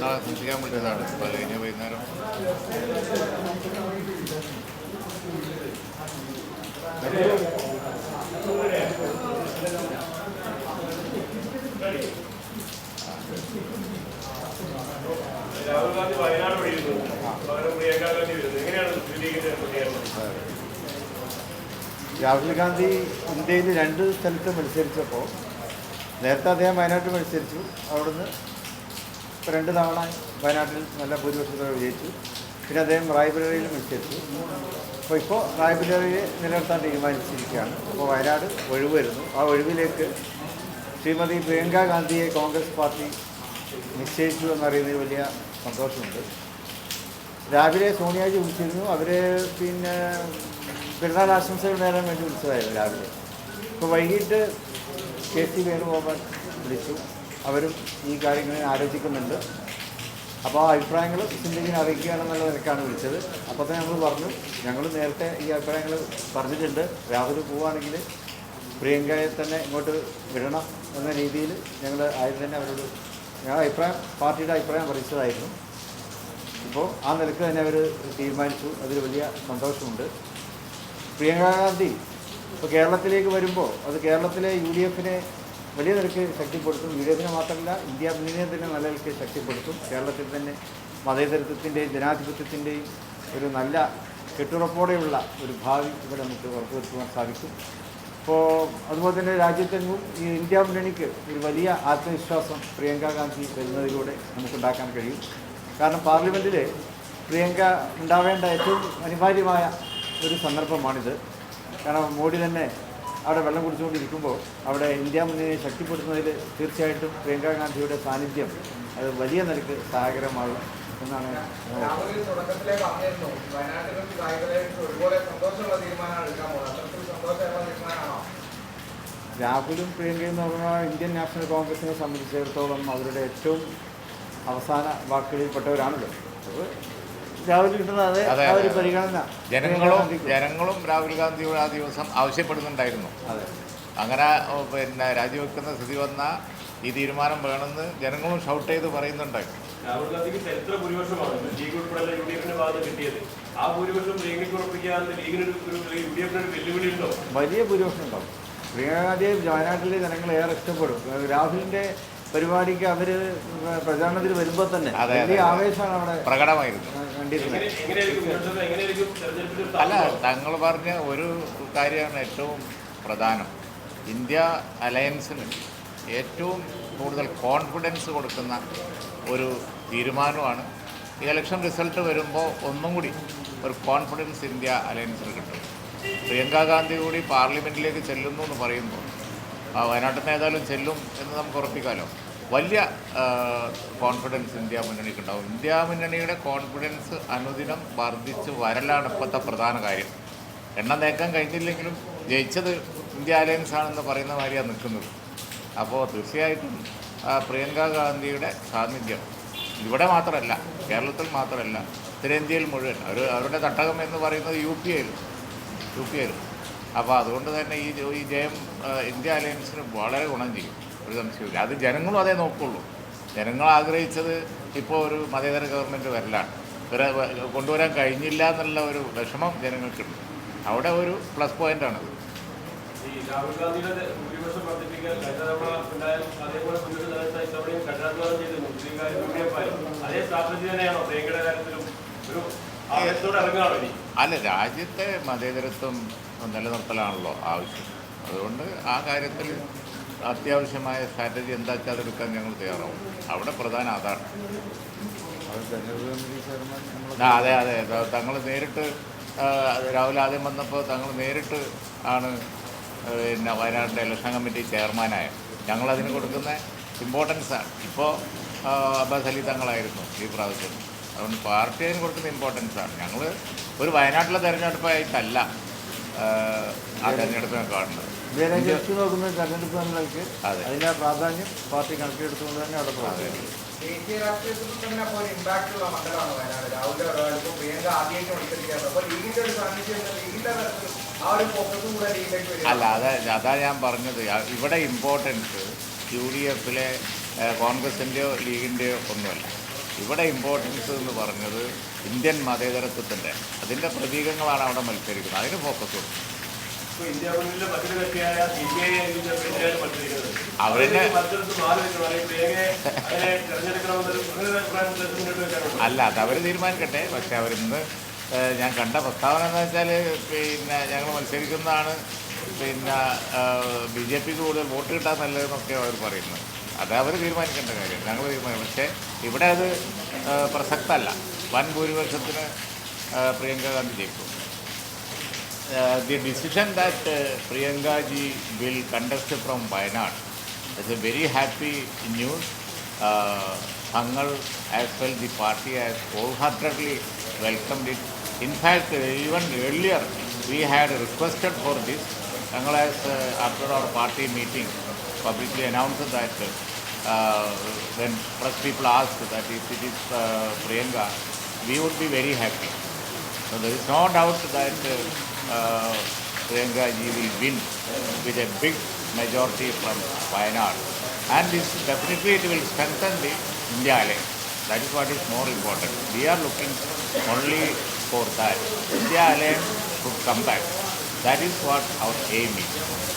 നാളെ സൂക്ഷിക്കാൻ വേണ്ടിയതാണ് അത് കഴിഞ്ഞ വൈകുന്നേരം രാഹുൽ ഗാന്ധി രാഹുൽ ഗാന്ധി ഇന്ത്യയിൽ രണ്ട് സ്ഥലത്ത് മത്സരിച്ചപ്പോൾ നേരത്തെ അദ്ദേഹം വയനാട്ടിൽ മത്സരിച്ചു. അവിടുന്ന് രണ്ട് തവണ വയനാട്ടിൽ നല്ല ഭൂരിപക്ഷത്തോടെ വിജയിച്ചു. പിന്നെ അദ്ദേഹം റായ്ബറേലിയിൽ മത്സരിച്ചു. അപ്പോൾ ഇപ്പോൾ റായ്ബറേലിയിൽ നിലനിർത്താൻ തീരുമാനിച്ചിരിക്കുകയാണ്. അപ്പോൾ വയനാട് ഒഴിവ് വരുന്നു ആ ഒഴിവിലേക്ക് ശ്രീമതി പ്രിയങ്ക ഗാന്ധിയെ കോൺഗ്രസ് പാർട്ടി നിശ്ചയിച്ചു എന്നറിയുന്നതിൽ വലിയ സന്തോഷമുണ്ട്. രാവിലെ സോണിയാജി വിളിച്ചിരുന്നു. അവർ പിന്നെ പെരുന്നാൾ ആശംസകൾ നേരാൻ വേണ്ടി വിളിച്ചതായിരുന്നു രാവിലെ. ഇപ്പോൾ വൈകിട്ട് കെ സി വേണുഗോപാൽ വിളിച്ചു. അവരും ഈ കാര്യങ്ങളെ ആലോചിക്കുന്നുണ്ട്. അപ്പോൾ ആ അഭിപ്രായങ്ങൾ ലീഗിനെ അറിയിക്കുകയാണെന്നുള്ള നിലക്കാണ് വിളിച്ചത്. അപ്പോൾ തന്നെ നമ്മൾ പറഞ്ഞു ഞങ്ങൾ നേരത്തെ ഈ അഭിപ്രായങ്ങൾ പറഞ്ഞിട്ടുണ്ട്. രാഹുൽ പോവുകയാണെങ്കിൽ പ്രിയങ്കയെ തന്നെ ഇങ്ങോട്ട് വിടണം എന്ന രീതിയിൽ ഞങ്ങൾ ആദ്യം തന്നെ അവരോട് ഞങ്ങൾ അഭിപ്രായം പാർട്ടിയുടെ അഭിപ്രായം അറിയിച്ചതായിരുന്നു. ഇപ്പോൾ ആ നിലയ്ക്ക് തന്നെ അവർ തീരുമാനിച്ചു. അതിൽ വലിയ സന്തോഷമുണ്ട്. പ്രിയങ്ക ഗാന്ധി ഇപ്പോൾ കേരളത്തിലേക്ക് വരുമ്പോൾ അത് കേരളത്തിലെ യു ഡി എഫിനെ വലിയ നിരക്ക് ശക്തിപ്പെടുത്തും. യു ഡി എഫിനെ മാത്രമല്ല ഇന്ത്യ മുന്നണിയെ തന്നെ നല്ല നിലയ്ക്ക് ശക്തിപ്പെടുത്തും. കേരളത്തിൽ തന്നെ മതേതരത്വത്തിന്റെയും ജനാധിപത്യത്തിന്റെയും ഒരു നല്ല കെട്ടുറപ്പോടെയുള്ള ഒരു ഭാവി ഇവിടെ നമുക്ക് ഉറപ്പുവരുത്തുവാൻ സാധിക്കും. അപ്പോൾ അതുപോലെ തന്നെ രാജ്യത്തെങ്ങും ഈ ഇന്ത്യ മുന്നണിക്ക് ഒരു വലിയ ആത്മവിശ്വാസം പ്രിയങ്ക ഗാന്ധി വരുന്നതിലൂടെ നമുക്കുണ്ടാക്കാൻ കഴിയും. കാരണം പാർലമെന്റിൽ പ്രിയങ്ക ഉണ്ടാവേണ്ട ഏറ്റവും അനിവാര്യമായ ഒരു സന്ദർഭമാണിത്. കാരണം മോഡി തന്നെ അവിടെ വെള്ളം കുടിച്ചുകൊണ്ടിരിക്കുമ്പോൾ അവിടെ ഇന്ത്യ മുന്നണിയെ ശക്തിപ്പെടുത്തുന്നതിൽ തീർച്ചയായിട്ടും പ്രിയങ്ക ഗാന്ധിയുടെ സാന്നിധ്യം അത് വലിയ നിലയ്ക്ക് സഹായകരമാകും എന്നാണ് രാഹുലും പ്രിയങ്കയും എന്ന് പറഞ്ഞാൽ ഇന്ത്യൻ നാഷണൽ കോൺഗ്രസിനെ സംബന്ധിച്ചിടത്തോളം അവരുടെ ഏറ്റവും അവസാന വാക്കുകളിൽപ്പെട്ടവരാണല്ലോ. അപ്പോൾ രാഹുൽ അതെ, പരിഗണന ജനങ്ങളും ജനങ്ങളും രാഹുൽ ഗാന്ധിയോട് ആ ദിവസം ആവശ്യപ്പെടുന്നുണ്ടായിരുന്നു. അതെ. അങ്ങനെ പിന്നെ രാജിവെക്കുന്ന സ്ഥിതി വന്ന ഈ തീരുമാനം വേണമെന്ന് ജനങ്ങളും ഷൗട്ട് ചെയ്ത് പറയുന്നുണ്ടായിരുന്നു രാഹുൽ ഗാന്ധിക്ക് ചരിത്ര ഭൂരിപക്ഷമാണ്. ലീഗ് ഉൾപ്പെടെയുള്ള യു ഡി എഫിന്റെ ഭാഗത്ത് കിട്ടിയത്. ആ ഭൂരിപക്ഷം പ്രിയങ്കയ്ക്ക് ഉറപ്പിക്കാൻ ലീഗിന് ഒരു യു ഡി എഫിന് ഒരു വെല്ലുവിളി ഉണ്ടോ? വലിയ ഭൂരിപക്ഷം ഉണ്ടാവും. പ്രിയങ്ക ഗാന്ധിയെ വയനാട്ടിലെ ജനങ്ങൾ ഏറെ ഇഷ്ടപ്പെടും. രാഹുലിന്റെ പരിപാടിക്ക് അവർ പ്രചാരണത്തിൽ വരുമ്പോൾ തന്നെ അതെ, വലിയ ആവേശമാണ് അവിടെ. പ്രകടമായിരുന്നു. കണ്ടിരുന്നത് അല്ല? തങ്ങൾ പറഞ്ഞ ഒരു കാര്യമാണ് ഏറ്റവും പ്രധാനം. ഇന്ത്യ അലയൻസിന് ഏറ്റവും കൂടുതൽ കോൺഫിഡൻസ് കൊടുക്കുന്ന ഒരു തീരുമാനമാണ്. ഈ ഇലക്ഷൻ റിസൾട്ട് വരുമ്പോൾ ഒന്നും കൂടി ഒരു കോൺഫിഡൻസ് ഇന്ത്യ അലയൻസിന് കിട്ടും. പ്രിയങ്ക ഗാന്ധി കൂടി പാർലമെന്റിലേക്ക് ചെല്ലുന്നു എന്ന് പറയുമ്പോൾ ആ വയനാട്ടിൽ നിന്ന് ഏതായാലും ചെല്ലും എന്ന് നമുക്ക് ഉറപ്പിക്കാമല്ലോ വലിയ കോൺഫിഡൻസ് ഇന്ത്യ മുന്നണിക്ക് ഉണ്ടാവും. ഇന്ത്യ മുന്നണിയുടെ കോൺഫിഡൻസ് അനുദിനം വർദ്ധിച്ച് വരലാണ് ഇപ്പോഴത്തെ പ്രധാന കാര്യം. എണ്ണം നേക്കാൻ കഴിഞ്ഞില്ലെങ്കിലും ജയിച്ചത് ഇന്ത്യ അലയൻസ് ആണെന്ന് പറയുന്ന മാതിരിയാണ് നിൽക്കുന്നത്. അപ്പോൾ തീർച്ചയായിട്ടും പ്രിയങ്ക ഗാന്ധിയുടെ സാന്നിധ്യം ഇവിടെ മാത്രമല്ല കേരളത്തിൽ മാത്രമല്ല ഉത്തരേന്ത്യയിൽ മുഴുവൻ അവർ അവരുടെ തട്ടകം എന്ന് പറയുന്നത് യു പി ആയിരുന്നു യു പി ആയിരുന്നു അപ്പോൾ അതുകൊണ്ട് തന്നെ ഈ ഈ ജയം ഇന്ത്യ അലയൻസിന് വളരെ ഗുണം ചെയ്യും. ഒരു സംശയമില്ല അത് ജനങ്ങളും അതേ നോക്കുള്ളൂ. ജനങ്ങൾ ആഗ്രഹിച്ചത് ഇപ്പോൾ ഒരു മതേതര ഗവൺമെന്റ് വരലാണ്. ഇവരെ കൊണ്ടുവരാൻ കഴിഞ്ഞില്ല എന്നുള്ള ഒരു വിഷമം ജനങ്ങൾക്കുണ്ട്. അവിടെ ഒരു പ്ലസ് പോയിന്റാണത് അല്ല രാജ്യത്തെ മതേതരത്വം നിലനിർത്തലാണല്ലോ ആവശ്യം. അതുകൊണ്ട് ആ കാര്യത്തിൽ അത്യാവശ്യമായ സ്ട്രാറ്റജി എന്താ വെച്ചാൽ എടുക്കാൻ ഞങ്ങൾ തയ്യാറാവും. അവിടെ പ്രധാന അതാണ് അത് അതെ. തങ്ങൾ നേരിട്ട് രാവിലെ ആദ്യം വന്നപ്പോൾ തങ്ങൾ നേരിട്ട് ആണ് പിന്നെ വയനാടിന്റെ ഇലക്ഷൻ കമ്മിറ്റി ചെയർമാനായ. ഞങ്ങളതിന് കൊടുക്കുന്ന ഇമ്പോർട്ടൻസാണ് ഇപ്പോൾ അബ്ബാസ് അലി തങ്ങളായിരുന്നു ഈ പ്രാവശ്യം. അതുകൊണ്ട് പാർട്ടി അതിന് കൊടുക്കുന്ന ഇമ്പോർട്ടൻസാണ് ഞങ്ങൾ ഒരു വയനാട്ടിലെ തെരഞ്ഞെടുപ്പായിട്ടല്ല ആ, ആ തെരഞ്ഞെടുപ്പിനെ കാണുന്നത്. ഇതുവരെ ജസ്റ്റ് നോക്കുന്ന തെരഞ്ഞെടുപ്പ്. പ്രാധാന്യം പാർട്ടി കണക്കിലെടുത്തുകൊണ്ട് തന്നെ അവിടെ പ്രവർത്തിക്കും ദേശീയ രാഷ്ട്രീയത്തിൽ തന്നെ അപ്പോൾ ഒരു ഇമ്പാക്ട് ഉള്ള മണ്ഡലമാണ് വയനാട്. രാഹുൽ ഒരാൾക്ക് പ്രിയങ്ക ആദ്യമായിട്ട് മത്സരിക്കാറ് അപ്പോൾ ലീഗിന്റെ ഒരു സാന്നിധ്യം ലീഗിന്റെ തരത്തിൽ ആ ഒരു ഫോക്കസും കൂടെ ലീഗിലേക്ക് വരിക. അല്ല അതാ അതാ ഞാൻ പറഞ്ഞത്. ഇവിടെ ഇമ്പോർട്ടൻസ് യു ഡി എഫിലെ കോൺഗ്രസിന്റെയോ ലീഗിന്റെയോ ഒന്നുമല്ല. ഇവിടെ ഇമ്പോർട്ടൻസ് എന്ന് പറഞ്ഞത് ഇന്ത്യൻ മതേതരത്വത്തിന്റെ അതിന്റെ പ്രതീകങ്ങളാണ് അവിടെ മത്സരിക്കുന്നത്. അതിന് ഫോക്കസ് കൊടുക്കും. വെക്കാനുണ്ട് അല്ല അത് അവർ തീരുമാനിക്കട്ടെ. പക്ഷെ അവരിന്ന് ഞാൻ കണ്ട പ്രസ്താവന എന്ന് വെച്ചാൽ പിന്നെ ഞങ്ങൾ മത്സരിക്കുന്നതാണ് പിന്നെ ബി ജെ പിക്ക് കൂടുതൽ വോട്ട് കിട്ടാൻ നല്ലതെന്നൊക്കെ അവർ പറയുന്നത്. അത് അവർ തീരുമാനിക്കേണ്ട കാര്യം. ഞങ്ങൾ തീരുമാനിക്കും. പക്ഷേ ഇവിടെ അത് പ്രസക്തമല്ല വൻ ഭൂരിപക്ഷത്തിന് പ്രിയങ്ക ഗാന്ധി ജയിക്കും. The decision that uh, Priyanka ji will contest from Wayanad is a very happy news. Uh, as well, the party has wholeheartedly welcomed it. In fact, uh, even earlier we had requested for this. Hangal has, uh, after our party meeting, publicly announced that uh, when press people asked that if it is uh, Priyanka, we would be very happy. So there is no doubt that uh, Priyanka ji will win with a big majority from Wayanad. And this definitely it will strengthen the India alliance. That is what is more important. We are looking only for that. India alliance should come back. That is what our aim is.